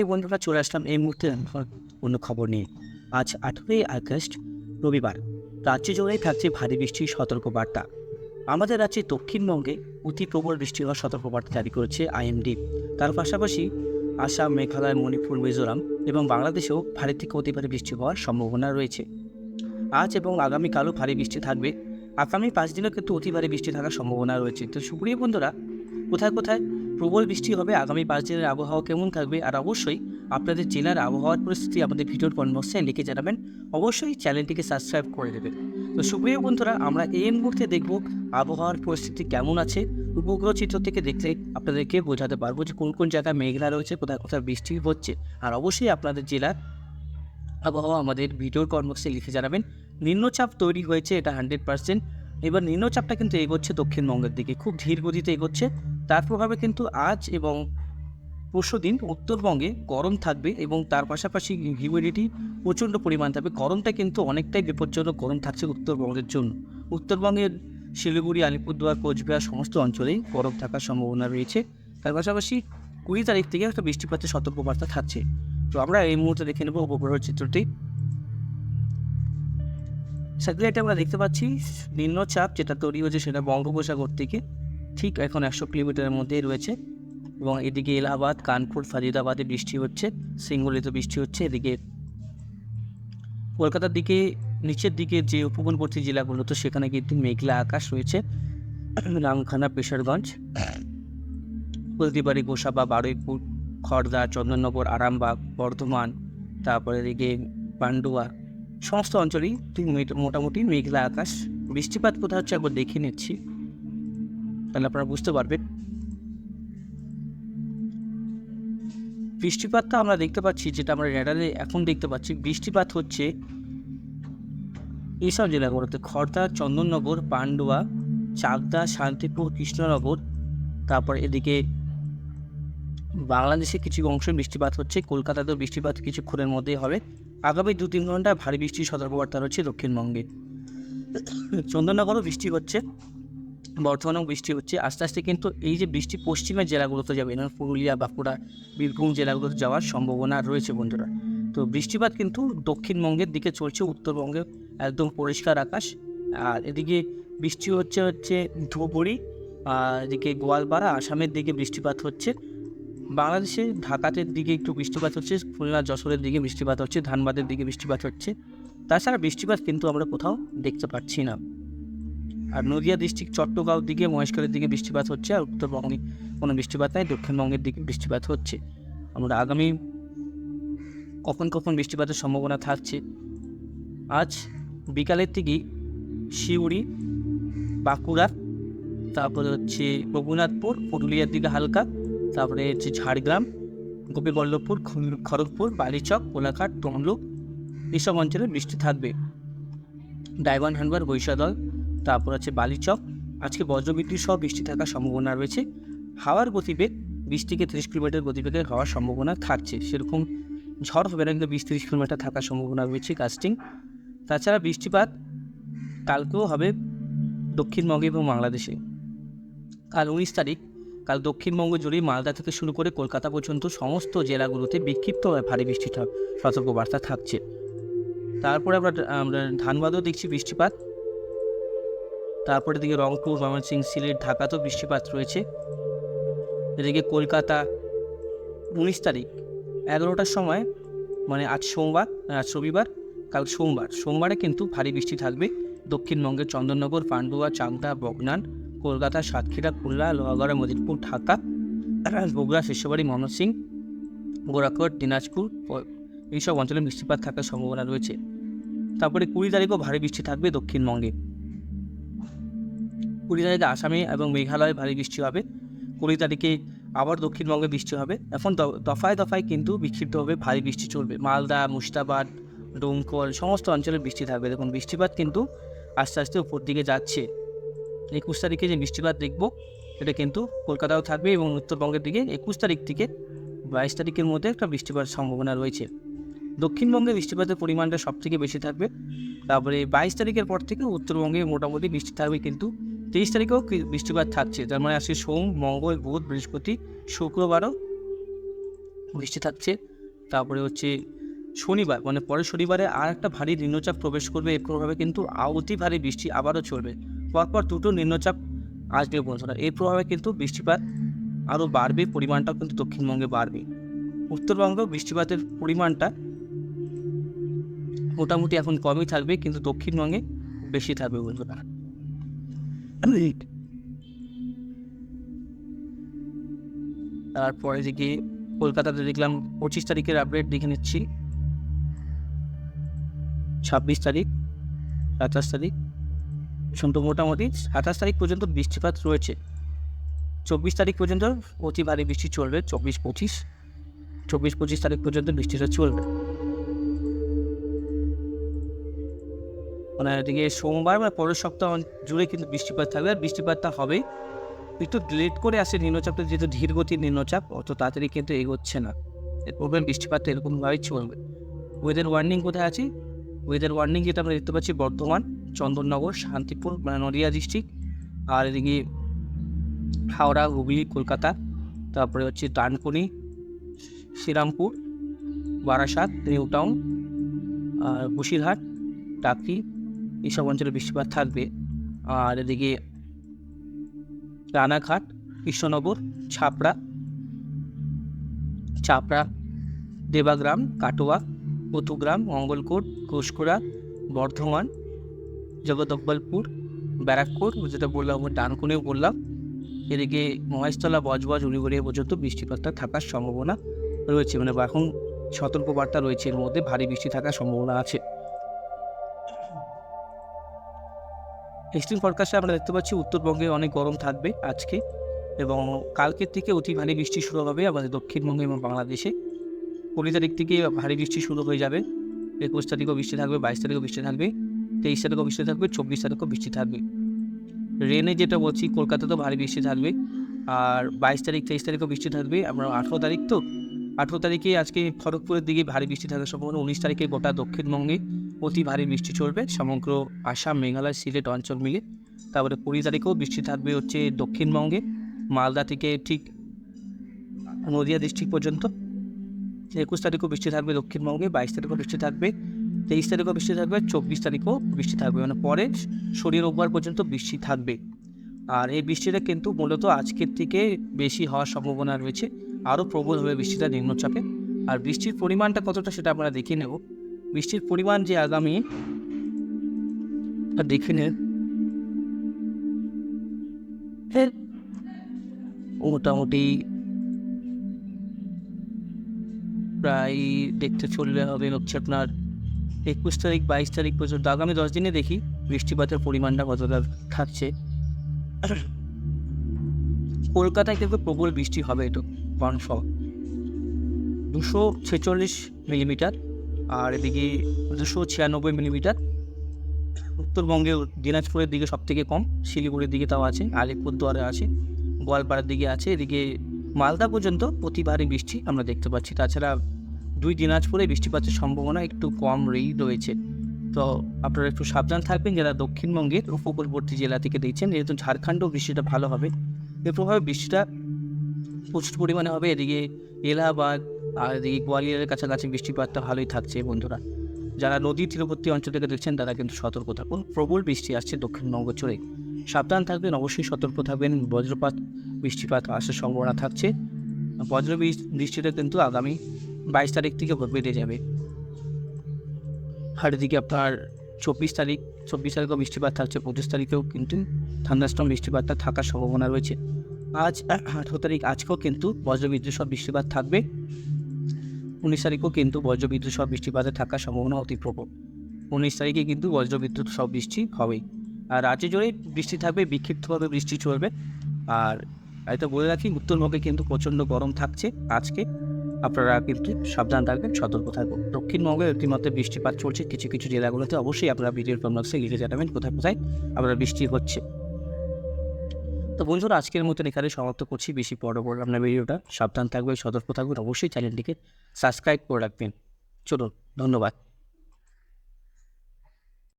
প্রিয় বন্ধুরা চলে আসলাম এই মুহূর্তে অন্য খবর নিয়ে। আজ আঠেরোই আগস্ট, রবিবার। রাজ্য জুড়েই থাকছে ভারী বৃষ্টির সতর্কবার্তা। আমাদের রাজ্যে দক্ষিণবঙ্গে অতি প্রবল বৃষ্টি হওয়ার সতর্কবার্তা জারি করেছে আইএমডি। তার পাশাপাশি আসাম, মেঘালয়, মণিপুর, মিজোরাম এবং বাংলাদেশেও ভারী থেকে অতি ভারী বৃষ্টি হওয়ার সম্ভাবনা রয়েছে। আজ এবং আগামীকালও ভারী বৃষ্টি থাকবে। আগামী পাঁচ দিনও কিন্তু অতি ভারী বৃষ্টি থাকার সম্ভাবনা রয়েছে। তো সুপ্রিয় বন্ধুরা, কোথায় কোথায় প্রবল বৃষ্টি হবে, আগামী পাঁচ দিনের আবহাওয়া কেমন থাকবে? আর অবশ্যই আপনাদের জেলার আবহাওয়ার পরিস্থিতি আমাদের ভিডিওর কনবক্সে লিখে জানাবেন। অবশ্যই চ্যানেলটিকে সাবস্ক্রাইব করে দেবেন। তো সুপ্রিয় বন্ধুরা, আমরা এই মুহূর্তে দেখব আবহাওয়ার পরিস্থিতি কেমন আছে। উপগ্রহ চিত্র থেকে দেখলে আপনাদেরকে বোঝাতে পারব যে কোন কোন জায়গায় মেঘলা রয়েছে, কোথায় কোথায় বৃষ্টি হচ্ছে। আর অবশ্যই আপনাদের জেলার আবহাওয়া আমাদের ভিডিওর কনবক্সে লিখে জানাবেন। নিম্নচাপ তৈরি হয়েছে, এটা হান্ড্রেড পার্সেন্ট এবার নিম্নচাপটা কিন্তু এগোচ্ছে দক্ষিণবঙ্গের দিকে। খুব ধীর গতিতে এগোচ্ছে। তার প্রভাবে কিন্তু আজ এবং পরশু দিন উত্তরবঙ্গে গরম থাকবে এবং তার পাশাপাশি হিউমিডিটি প্রচণ্ড পরিমাণ থাকবে। গরমটা কিন্তু অনেকটাই বিপজ্জনক গরম থাকছে উত্তরবঙ্গের জন্য। উত্তরবঙ্গের শিলিগুড়ি, আলিপুরদুয়ার, কোচবিহার সমস্ত অঞ্চলেই গরম থাকার সম্ভাবনা রয়েছে। তার পাশাপাশি কুড়ি তারিখ থেকে একটা বৃষ্টিপাতের সতর্কবার্তা থাকছে। তো আমরা এই মুহূর্তে দেখে নেব উপগ্রহ চিত্রটি। স্যাটেলাইটে আমরা দেখতে পাচ্ছি নিম্নচাপ যেটা তৈরি হয়েছে সেটা বঙ্গোপসাগর থেকে। ঠিক এখন একশো কিলোমিটারের মধ্যেই রয়েছে এবং এদিকে এলাহাবাদ, কানপুর ফাজিদাবাদে বৃষ্টি হচ্ছে, সিঙ্গুলিতে বৃষ্টি হচ্ছে এদিকে। কলকাতার দিকে, নিচের দিকে যে উপকূলবর্তী জেলাগুলো, তো সেখানে কিন্তু মেঘলা আকাশ রয়েছে। রামখানা পেশারগঞ্জ হলদিবাড়ি, গোসাবা, বারুইপুর খড়দা চন্দননগর, আরামবাগ, বর্ধমান, তারপরে এদিকে পান্ডুয়া, সমস্ত অঞ্চলেই মোটামুটি মেঘলা আকাশ। বৃষ্টিপাত কোথায় হচ্ছে একবার দেখে নিচ্ছি। তাহলে আপনারা বুঝতে পারবেন। বৃষ্টিপাতটা আমরা দেখতে পাচ্ছি, যেটা আমরা রেডারে এখন দেখতে পাচ্ছি। বৃষ্টিপাত হচ্ছে এইসব জেলাগুলোতে খড়দা চন্দননগর, পান্ডুয়া, চাকদা, শান্তিপুর, কৃষ্ণনগর, তারপর এদিকে বাংলাদেশে কিছু অংশ বৃষ্টিপাত হচ্ছে, কলকাতাতেও বৃষ্টিপাত কিছুক্ষণের মধ্যেই হবে। আগামী দু তিন ঘণ্টা ভারী বৃষ্টির সতর্কবার্তা রয়েছে দক্ষিণবঙ্গে। চন্দননগরও বৃষ্টি হচ্ছে। বর্ধমানেও বৃষ্টি হচ্ছে। আস্তে আস্তে কিন্তু এই যে বৃষ্টি পশ্চিমের জেলাগুলোতে যাবে, যেমন পুরুলিয়া, বাঁকুড়া, বীরভূম জেলাগুলোতে যাওয়ার সম্ভাবনা রয়েছে বন্ধুরা। তো বৃষ্টিপাত কিন্তু দক্ষিণবঙ্গের দিকে চলছে, উত্তরবঙ্গে একদম পরিষ্কার আকাশ। আর এদিকে বৃষ্টি হচ্ছে হচ্ছে ধুপগুড়ি, আর এদিকে গোয়ালপাড়া, আসামের দিকে বৃষ্টিপাত হচ্ছে। বাংলাদেশে ঢাকাতের দিকে একটু বৃষ্টিপাত হচ্ছে, খুলনা, যশোরের দিকে বৃষ্টিপাত হচ্ছে, ধানবাদের দিকে বৃষ্টিপাত হচ্ছে। তাছাড়া বৃষ্টিপাত কিন্তু আমরা কোথাও দেখতে পাচ্ছি না। আর নদিয়া ডিস্ট্রিক্ট চট্টগাঁও দিকে, মহেশখালীর দিকে বৃষ্টিপাত হচ্ছে আর উত্তরবঙ্গে কোনো বৃষ্টিপাত নাই, দক্ষিণবঙ্গের দিকে বৃষ্টিপাত হচ্ছে। আমরা আগামী কখন কখন বৃষ্টিপাতের সম্ভাবনা থাকছে? আজ বিকালের দিকেই শিউড়ি, বাঁকুড়া, তারপরে হচ্ছে রঘুনাথপুর, পুরুলিয়ার দিকে হালকা, তারপরে হচ্ছে ঝাড়গ্রাম, গোপীবল্লভপুর খড়গপুর, বালিচক, কোলাঘাট, তমলুক, এইসব অঞ্চলে বৃষ্টি থাকবে। ডায়মন্ড হারবার বৈশাদল তারপর হচ্ছে বালিচক। আজকে বজ্রবিদ্যুৎ সহ বৃষ্টি থাকার সম্ভাবনা রয়েছে। হাওয়ার গতিবেগ বিশ থেকে তিরিশ কিলোমিটার গতিবেগে হওয়ার সম্ভাবনা থাকছে। সেরকম ঝড় হবে না, কিন্তু বিশ তিরিশ কিলোমিটার থাকার সম্ভাবনা রয়েছে কাস্টিং তাছাড়া বৃষ্টিপাত কালকেও হবে দক্ষিণবঙ্গে এবং বাংলাদেশে। কাল উনিশ তারিখ, কাল দক্ষিণবঙ্গ জুড়ে মালদা থেকে শুরু করে কলকাতা পর্যন্ত সমস্ত জেলাগুলোতে বিক্ষিপ্তভাবে ভারী বৃষ্টি সতর্কবার্তা থাকছে। তারপরে আমরা আমরা ধানবাদও দেখছি বৃষ্টিপাত। তারপরে দিকে রংপুর, ময়মনসিংহ, সিলেট, ঢাকাতেও বৃষ্টিপাত রয়েছে। এদিকে কলকাতা, উনিশ তারিখ, এগারোটার সময় মানে আজ সোমবার আজ রবিবার, কাল সোমবার। সোমবারে কিন্তু ভারী বৃষ্টি থাকবে। দক্ষিণবঙ্গের চন্দননগর, পান্ডুয়া চাকদা বগনান, কলকাতা, সাতক্ষীরা, খুলনা, লোহাগড়া মদিরপুর ঢাকা, বগুড়া, শিষ্যবাড়ি ময়মনসিং গোরাকট দিনাজপুর এইসব অঞ্চলে বৃষ্টিপাত থাকার সম্ভাবনা রয়েছে। তারপরে কুড়ি তারিখও ভারী বৃষ্টি থাকবে দক্ষিণবঙ্গে। কুড়ি তারিখে আসামে এবং মেঘালয়ে ভারী বৃষ্টি হবে। কুড়ি তারিখে আবার দক্ষিণবঙ্গে বৃষ্টি হবে। এখন দফায় দফায় কিন্তু বিক্ষিপ্তভাবে ভারী বৃষ্টি চলবে। মালদা, মুর্শিদাবাদ, ডোমকল সমস্ত অঞ্চলে বৃষ্টি থাকবে। দেখুন, বৃষ্টিপাত কিন্তু আস্তে আস্তে উপর দিকে যাচ্ছে। একুশ তারিখে যে বৃষ্টিপাত দেখব এটা কিন্তু কলকাতাও থাকবে এবং উত্তরবঙ্গের দিকে একুশ তারিখ থেকে বাইশ তারিখের মধ্যে একটা বৃষ্টিপাতের সম্ভাবনা রয়েছে। দক্ষিণবঙ্গে বৃষ্টিপাতের পরিমাণটা সব থেকে বেশি থাকবে। তারপরে বাইশ তারিখের পর থেকে উত্তরবঙ্গে মোটামুটি বৃষ্টি থাকবে কিন্তু তেইশ তারিখেও বৃষ্টিপাত থাকছে? তার মানে আজকে সোম, মঙ্গল, বুধ, বৃহস্পতি, শুক্রবারও বৃষ্টি থাকছে। তারপরে হচ্ছে শনিবার মানে পরের শনিবারে আর একটা ভারী নিম্নচাপ প্রবেশ করবে এর প্রভাবে কিন্তু অতি ভারী বৃষ্টি আবারও চলবে। পরপর দুটো নিম্নচাপ আসবে বন্ধুরা। এর প্রভাবে কিন্তু বৃষ্টিপাত আরও বাড়বে, পরিমাণটাও কিন্তু দক্ষিণবঙ্গে বাড়বে। উত্তরবঙ্গেও বৃষ্টিপাতের পরিমাণটা মোটামুটি এখন কমই থাকবে, কিন্তু দক্ষিণবঙ্গে বেশি থাকবে বন্ধুরা। তারপরে দিকে কলকাতাতে দেখলাম পঁচিশ তারিখের আপডেট দেখে নিচ্ছি। ছাব্বিশ তারিখ, সাতাশ তারিখ, শুনতো মোটামুটি সাতাশ তারিখ পর্যন্ত বৃষ্টিপাত রয়েছে। চব্বিশ তারিখ পর্যন্ত অতি ভারী বৃষ্টি চলবে, চব্বিশ পঁচিশ চব্বিশ পঁচিশ তারিখ পর্যন্ত বৃষ্টিটা চলবে। মানে এদিকে সোমবার বা পরের সপ্তাহ জুড়ে কিন্তু বৃষ্টিপাত থাকবে। আর বৃষ্টিপাতটা হবে একটু লেট করে আসে নিম্নচাপটা যেহেতু ধীর গতির নিম্নচাপ, অত তাড়াতাড়ি কিন্তু এগোচ্ছে না। এর প্রবলেম বৃষ্টিপাতটা এরকমভাবেই চলবে ওয়েদার ওয়ার্নিং কোথায় আছে? ওয়েদার ওয়ার্নিং যেটা আমরা দেখতে পাচ্ছি বর্ধমান, চন্দননগর, শান্তিপুর মানে নদিয়া ডিস্ট্রিক্ট আর এদিকে হাওড়া, হুগলি, কলকাতা, তারপরে হচ্ছে ডানকুনি, শ্রীরামপুর, বারাসাত, নিউ টাউন, আর বসিরহাট, টাকি এইসব অঞ্চলে বৃষ্টিপাত থাকবে। আর এদিকে রানাঘাট, কৃষ্ণনগর, ছাপড়া চাপড়া দেবাগ্রাম, কাটোয়া পথুগ্রাম মঙ্গলকোট, ঘোষকুড়া, বর্ধমান জগদকবলপুর ব্যারাকপুর যেটা বললাম ডানকুনেও বললাম। এদিকে মহেশতলা, বজবজ উলিগড়িয়া পর্যন্ত বৃষ্টিপাতটা থাকার সম্ভাবনা রয়েছে। মানে এখন সতর্কবার্তা রয়েছে, এর মধ্যে ভারী বৃষ্টি থাকার সম্ভাবনা আছে। এক্সট্রিম ফরকাস্টে আমরা দেখতে পাচ্ছি, উত্তরবঙ্গে অনেক গরম থাকবে আজকে এবং কালকের থেকে অতি ভারী বৃষ্টি শুরু হবে আমাদের দক্ষিণবঙ্গে এবং বাংলাদেশে। কুড়ি তারিখ থেকে ভারী বৃষ্টি শুরু হয়ে যাবে। একুশ তারিখও বৃষ্টি থাকবে, বাইশ তারিখও বৃষ্টি থাকবে, তেইশ তারিখও বৃষ্টি থাকবে, চব্বিশ তারিখও বৃষ্টি থাকবে। রেনে যেটা বলছি, কলকাতাতেও ভারী বৃষ্টি থাকবে। আর বাইশ তারিখ, তেইশ তারিখও বৃষ্টি থাকবে, আমরা আঠেরো তারিখ তো। আঠেরো তারিখে আজকে খড়গপুরের দিকে ভারী বৃষ্টি থাকার সম্ভাবনা, উনিশ তারিখে গোটা দক্ষিণবঙ্গে অতি ভারী বৃষ্টি চলবে সমগ্র আসাম, মেঘালয়, সিলেট অঞ্চল মিলে। তারপরে কুড়ি তারিখেও বৃষ্টি থাকবে হচ্ছে দক্ষিণবঙ্গে। মালদা থেকে ঠিক নদিয়া ডিস্ট্রিক্ট পর্যন্ত। একুশ তারিখও বৃষ্টি থাকবে দক্ষিণবঙ্গে, বাইশ তারিখও বৃষ্টি থাকবে, তেইশ তারিখও বৃষ্টি থাকবে, চব্বিশ তারিখও বৃষ্টি থাকবে। মানে পরে শনি, রোববার পর্যন্ত বৃষ্টি থাকবে। আর এই বৃষ্টিটা কিন্তু মূলত আজকের থেকে বেশি হওয়ার সম্ভাবনা রয়েছে। আরও প্রবল হবে বৃষ্টিটা নিম্নচাপে। আর বৃষ্টির পরিমাণটা কতটা সেটা আমরা দেখে নেব। বৃষ্টির পরিমাণ যে আগামী তা দেখে এর মোটামুটি প্রায় দেখতে চললে হবে হচ্ছে আপনার একুশ তারিখ বাইশ তারিখ পর্যন্ত। আগামী দশ দিনে দেখি বৃষ্টিপাতের পরিমাণটা কতটা থাকছে। কলকাতায় কিন্তু প্রবল বৃষ্টি হবে একটু কনফার্ম দুশো ছেচল্লিশ মিলিমিটার। আর এদিকে দুশো ছিয়ানব্বই মিলিমিটার। উত্তরবঙ্গে দিনাজপুরের দিকে সব থেকে কম, শিলিগুড়ির দিকে তাও আছে, আলিপুরদুয়ারে আছে, গোয়ালপাড়ার দিকে আছে, এদিকে মালদা পর্যন্ত ভারী বৃষ্টি আমরা দেখতে পাচ্ছি। তাছাড়া দুই দিনাজপুরে বৃষ্টিপাতের সম্ভাবনা একটু কম রেই রয়েছে। তো আপনারা একটু সাবধান থাকবেন, যারা দক্ষিণবঙ্গের উপকূলবর্তী জেলা থেকে দেখছেন, যেহেতু ঝাড়খণ্ডও বৃষ্টিটা ভালো হবে এর প্রভাবে বৃষ্টিটা প্রচুর পরিমাণে হবে। এদিকে এলাহাবাদ আর এদিকে গোয়ালিয়রের কাছাকাছি বৃষ্টিপাতটা ভালোই থাকছে, বন্ধুরা। যারা নদী তীরবর্তী অঞ্চল থেকে দেখছেন, তারা কিন্তু সতর্ক থাকুন। প্রবল বৃষ্টি আসছে দক্ষিণবঙ্গ জুড়ে সাবধান থাকবেন, অবশ্যই সতর্ক থাকবেন। বজ্রপাত, বৃষ্টিপাত আসার সম্ভাবনা থাকছে। বজ্র বৃষ- বৃষ্টিটা কিন্তু আগামী বাইশ তারিখ থেকে বেড়ে যাবে। আর এদিকে আপনার চব্বিশ তারিখ, চব্বিশ তারিখেও বৃষ্টিপাত থাকছে, পঁচিশ তারিখেও কিন্তু থান্ডাস্টম বৃষ্টিপাতটা থাকার সম্ভাবনা রয়েছে। আজ, আঠারো তারিখ, আজকেও কিন্তু বজ্রবিদ্যুৎ সব বৃষ্টিপাত থাকবে। উনিশ তারিখেও কিন্তু বজ্রবিদ্যুৎ সব বৃষ্টিপাতে থাকার সম্ভাবনা অতি প্রবল। উনিশ তারিখে কিন্তু বজ্রবিদ্যুৎ সব বৃষ্টি হবেই। আর রাজ্যে জুড়ে বৃষ্টি থাকবে, বিক্ষিপ্তভাবে বৃষ্টি চলবে। আর এটা বলে রাখি, উত্তরবঙ্গে কিন্তু প্রচণ্ড গরম থাকছে আজকে। আপনারা কিন্তু সাবধান থাকবেন, সতর্ক থাকবেন। দক্ষিণবঙ্গে ইতিমধ্যে বৃষ্টিপাত চলছে, কিছু কিছু জেলাগুলোতে। অবশ্যই আপনারা ভিডিওর কমবক্সে লিখে জানাবেন কোথায় কোথায় আপনারা বৃষ্টি হচ্ছে। তো বন্ধুরা, আজকের মতন এখানে সমাপ্ত করছি। বেশি বড় বড় আপনার ভিডিওটা। সাবধান থাকবে সতর্ক থাকবেন। অবশ্যই চ্যানেলটিকে সাবস্ক্রাইব করে রাখবেন। চলুন, ধন্যবাদ।